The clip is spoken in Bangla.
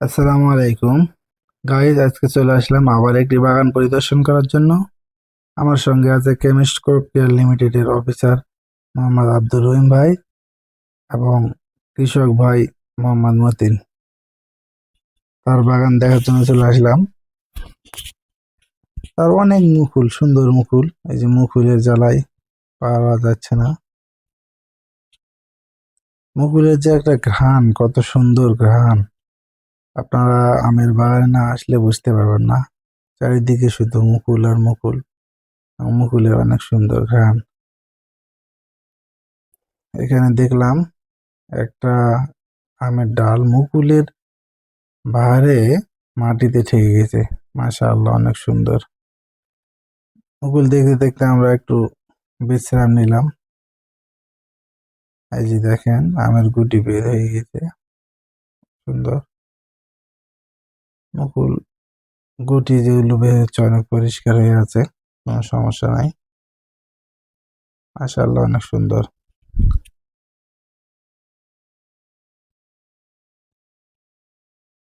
আসসালামু আলাইকুম। গাইজ আজকে চলে আসলাম আবার একটি বাগান পরিদর্শন করার জন্য। আমার সঙ্গে আছে কেমিস্ট ক্রপ কেয়ার লিমিটেডের অফিসার মোহাম্মদ আব্দুর রহিম ভাই এবং কৃষক ভাই মোহাম্মদ মতিন। তার বাগান দেখার জন্য চলে আসলাম। তার অনেক মুকুল, সুন্দর মুকুল। এই যে মুকুলের জ্বালাই পাওয়া যাচ্ছে না। মুকুলের যে একটা ঘ্রাণ, কত সুন্দর ঘ্রাণ। আপনারা আমের বাগানে না আসলে বুঝতে পারবেন না। চারিদিকে শুধু মুকুল আর মুকুল। এবং মুকুলের অনেক সুন্দর ঘ্রাণ। এখানে দেখলাম একটা আমের ডাল মুকুলের বাহারে মাটিতে ঠেকে গেছে। মাশাআল্লাহ, অনেক সুন্দর। মুকুল দেখতে দেখতে আমরা একটু বিশ্রাম নিলাম। এই যে দেখেন, আমের গুটি বের হয়ে গেছে। সুন্দর। মুকুল গুটি যেগুলো বের হচ্ছে অনেক পরিষ্কার হয়ে আছে, কোনো সমস্যা নাই। মাশাআল্লাহ, অনেক সুন্দর।